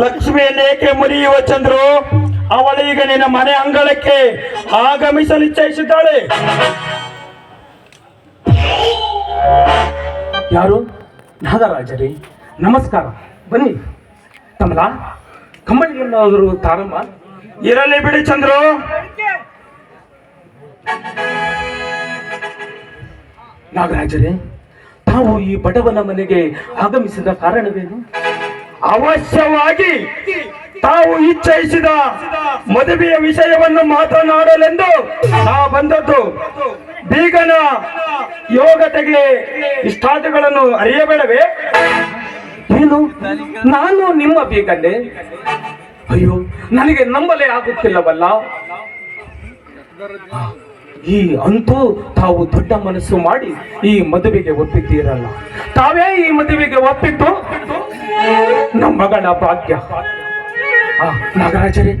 ಲಕ್ಷ್ಮಿಯನ್ನೇಕೆ ಮುರಿಯುವ ಚಂದ್ರು ಅವಳೀಗ ನಿನ್ನ ಮನೆ ಅಂಗಳಕ್ಕೆ ಆಗಮಿಸಲು ಇಚ್ಛಯಿಸಿದ್ದಾಳೆ ಯಾರು? ನಾಗರಾಜರೇ ನಮಸ್ಕಾರ. ಬನ್ನಿ. ಕಮಲ ಕಮ್ಮಳಿಯನ್ನಾದರೂ ತಾರಮ್ಮ. ಇರಲಿ ಬಿಡಿ ಚಂದ್ರು. ನಾಗರಾಜರೇ, ತಾವು ಈ ಬಡವನ ಮನೆಗೆ ಆಗಮಿಸಿದ ಕಾರಣವೇನು? ಅವಶ್ಯವಾಗಿ ತಾವು ಇಚ್ಛಯಿಸಿದ ಮದುವೆಯ ವಿಷಯವನ್ನು ಮಾತನಾಡಲೆಂದು ನಾ ಬಂದದ್ದು. ಬೀಗನ ಯೋಗತೆಗೆ ಇಷ್ಟಾರ್ಥಗಳನ್ನು ಅರಿಯಬೇಡವೇ? ಏನು ನಾನು ನಿಮ್ಮ ಬೀಗನೆ. ಅಯ್ಯೋ, ನನಗೆ ನಂಬಲೇ ಆಗುತ್ತಿಲ್ಲವಲ್ಲ? ಈ ಅಂತೂ ತಾವು ದೊಡ್ಡ ಮನಸ್ಸು ಮಾಡಿ ಈ ಮದುವೆಗೆ ಒಪ್ಪಿದ್ದೀರಲ್ಲ. ತಾವೇ ಈ ಮದುವೆಗೆ ಒಪ್ಪಿದ್ದು? ನಮ್ಮ ಮಗಳ ಭಾಗ್ಯ. ಆ, ನಾಗರಾಜರೇ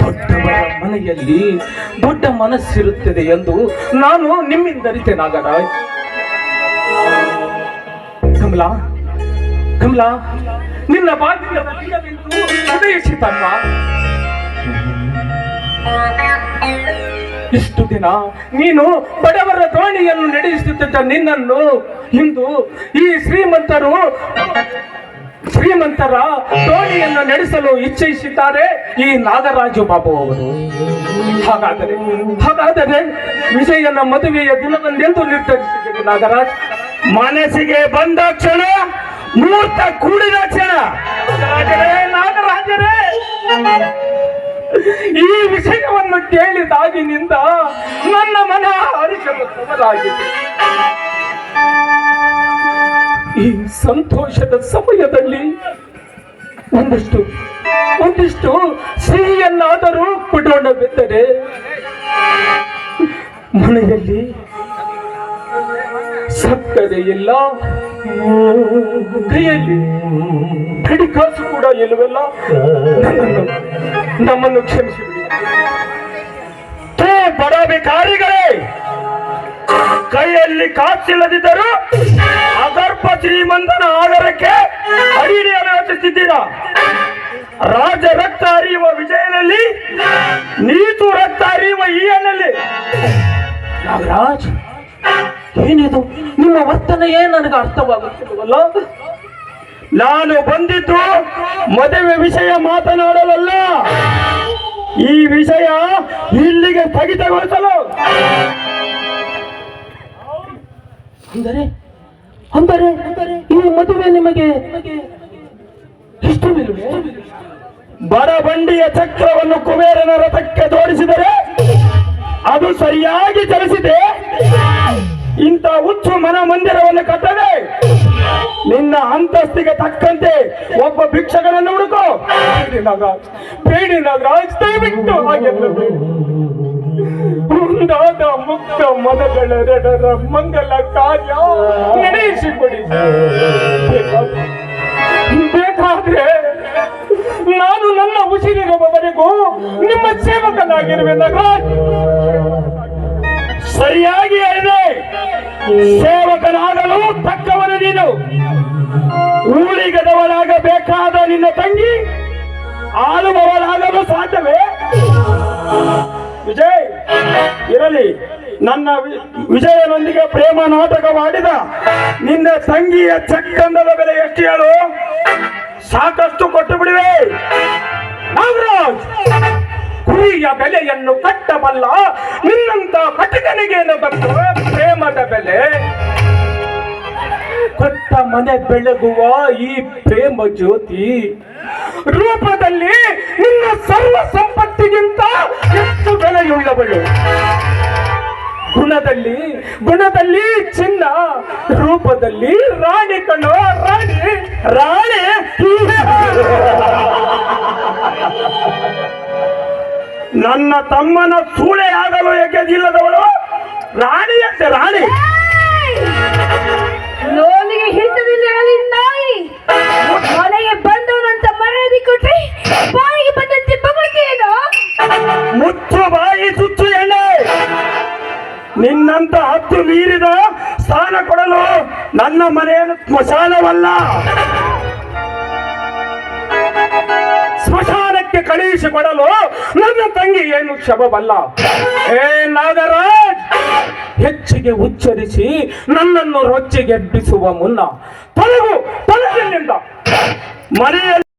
ದೊಡ್ಡವರ ಮನೆಯಲ್ಲಿ ದೊಡ್ಡ ಮನಸ್ಸಿರುತ್ತದೆ ಎಂದು ನಾನು ನಿಮ್ಮಿಂದರಿತೆ ನಾಗರಾಜ್. ಕಮಲಾ ಕಮಲಾ ನಿನ್ನ ಬಾಗಿಲ ಬೀಗವೆಂದು ಹೃದಯಿಸಿತಮ್ಮ ಇಷ್ಟು ದಿನ ನೀನು ಬಡವರ ದೋಣಿಯನ್ನು ನಡೆಸುತ್ತಿದ್ದ ನಿನ್ನನ್ನು ಇಂದು ಈ ಶ್ರೀಮಂತರು ಶ್ರೀಮಂತರ ದೋಣಿಯನ್ನು ನಡೆಸಲು ಇಚ್ಛಿಸಿದ್ದಾರೆ ಈ ನಾಗರಾಜು ಬಾಬು ಅವರು. ಹಾಗಾದರೆ ಹಾಗಾದರೆ ವಿಜಯನ ಮದುವೆಯ ದಿನವನ್ನೆಂದು ನಿರ್ಧರಿಸಿದ್ದೇನೆ ನಾಗರಾಜ್. ಮನಸ್ಸಿಗೆ ಬಂದ ಕ್ಷಣ, ಮೂರ್ತ ಕೂಡಿದ ಕ್ಷಣ. ನಾಗರಾಜರೇ. ಈ ವಿಷಯವನ್ನು ಕೇಳಿದಾಗಿನಿಂದ ನನ್ನ ಮನ ಹರಿಸಲು ಈ ಸಂತೋಷದ ಸಮಯದಲ್ಲಿ ಒಂದಿಷ್ಟು ಒಂದಿಷ್ಟು ಸಿಹಿಯನ್ನಾದರೂ ಬಿಡೋಣವೆಂದರೆ ಮನೆಯಲ್ಲಿ ಸಕ್ಕರೆ ಇಲ್ಲ ಕೈಯಲ್ಲಿ ಕಡಿಕಾಸು ಕೂಡ ಇಲ್ಲವಲ್ಲ? ನಮ್ಮನ್ನು ಕ್ಷಮಿಸಿಬಿಡಿ ತೇ ಕೈಯಲ್ಲಿ ಕಾಸಿಲ್ಲದಿದ್ದರೂ ಅಗರ್ಭ ಶ್ರೀಮಂತನ ಆಧಾರಕ್ಕೆ ಅಡಿಯನ್ನು ಯೋಚಿಸಿದ್ದೀರಾ ರಾಜ ರಕ್ತ ಹರಿಯುವ ವಿಜಯನಲ್ಲಿ, ನೀತು ರಕ್ತ ಹರಿಯುವ ಈ ಹಣ್ಣಲ್ಲಿ ನಾಗರಾಜ್, ಏನಿದು? ನಿಮ್ಮ ವರ್ತನೆಯೇ ನನಗೆ ಅರ್ಥವಾಗುತ್ತಿಲ್ಲವಲ್ಲ? ನಾನು ಬಂದಿದ್ದು ಮದುವೆ ವಿಷಯ ಮಾತನಾಡಲಲ್ಲ. ಈ ವಿಷಯ ಇಲ್ಲಿಗೆ ಸ್ಥಗಿತಗೊಳಿಸಲು. ಅಂದರೆ ಅಂದರೆ ಈ ಮದುವೆ ನಿಮಗೆ ಇಷ್ಟವಿಲ್ಲವೇ ಬರಬಂಡಿಯ ಚಕ್ರವನ್ನು ಕುಬೇರನ ರಥಕ್ಕೆ ಜೋಡಿಸಿದರೆ ಅದು ಸರಿಯಾಗಿ ಚಲಿಸಿದೆ. ಇಂಥ ಹುಚ್ಚು ಮನ ಮಂದಿರವನ್ನು ಕಟ್ಟದೆ ನಿನ್ನ ಅಂತಸ್ತಿಗೆ ತಕ್ಕಂತೆ ಒಬ್ಬ ಭಿಕ್ಷಕನನ್ನು ಹುಡುಕೋ. ಬೇಡಿ ನಾಗರಾಜ್ ಹಾಗೆ ದಯವಿಟ್ಟು ಹಾಗೆಲ್ಲ. ಬೇಡಿ. ಮುಕ್ತ ಮನಗಳೆರಡರ ಮಂಗಲ ಕಾರ್ಯ ನಡೆಸಿಕೊಡಿ ಬೇಕಾದ್ರೆ- ನಾನು ನನ್ನ ಉಸಿರಿರುವವರೆಗೂ ನಿಮ್ಮ ಸೇವಕನಾಗಿರುವೆ ಸರಿಯಾಗಿ ಹೇಳಿದೆ ಸೇವಕನಾಗಲು ತಕ್ಕವನು ನೀನು. ಊಳಿಗದವರಾಗಬೇಕಾದ ನಿನ್ನ ತಂಗಿ ಆಳುವವರಾಗಲು ಸಾಧ್ಯವೇ? ವಿಜಯ್, ಇರಲಿ. ನನ್ನ ವಿಜಯನೊಂದಿಗೆ ಪ್ರೇಮ ನಾಟಕವಾಡಿದ ನಿನ್ನ ತಂಗಿಯ ಚಕ್ಕಂದದ ಬೆಲೆ ಎಷ್ಟು ಹೇಳು? ಸಾಕಷ್ಟು ಕೊಟ್ಟು ಬಿಡುವೆ ನಾಗರಾಜ್, ಕುರಿಯ ಬೆಲೆಯನ್ನು ಕಟ್ಟಬಲ್ಲ ನಿನ್ನಂತ ಕಟಕನಿಗೇನು ಬಂದು ಪ್ರೇಮದ ಬೆಲೆ. ಕೊಟ್ಟ ಮನೆ ಬೆಳಗುವ ಈ ಪ್ರೇಮ ಜ್ಯೋತಿ ರೂಪದಲ್ಲಿ ನಿನ್ನ ಸರ್ವ ಸಂಪತ್ತಿಗಿಂತ ಹೆಚ್ಚು ಬೆಲೆಯುಳ್ಳವಳು ಗುಣದಲ್ಲಿ ಗುಣದಲ್ಲಿ ಚಿನ್ನ, ರೂಪದಲ್ಲಿ ರಾಣಿ ಕಣೋ, ರಾಣಿ ರಾಣಿ ನನ್ನ ತಮ್ಮನ ಸೂಳೆ ಆಗಲು ಎಗೆದಿಲ್ಲದವಳು ರಾಣಿ ಅಂತೆ ರಾಣಿ. ನಿನ್ನಂತ ಹತ್ತು ಮೀರಿದ ಸ್ಥಾನ ಕೊಡಲು ನನ್ನ ಮನೆಯ ಸ್ಮಶಾನವಲ್ಲ. ಸ್ಮಶಾನಕ್ಕೆ ಕಳುಹಿಸಿಕೊಡಲು ನನ್ನ ತಂಗಿ ಏನು ಕ್ಷಮವಲ್ಲ ಏ ನಾಗರಾಜ್, ಹೆಚ್ಚಿಗೆ ಉಚ್ಚರಿಸಿ ನನ್ನನ್ನು ರೊಚ್ಚಿಗೆಬ್ಬಿಸುವ ಮುನ್ನ. ತೊಲಗು ತೊಲಗಿಲ್ಲಿಂದ ಮನೆಯಲ್ಲಿ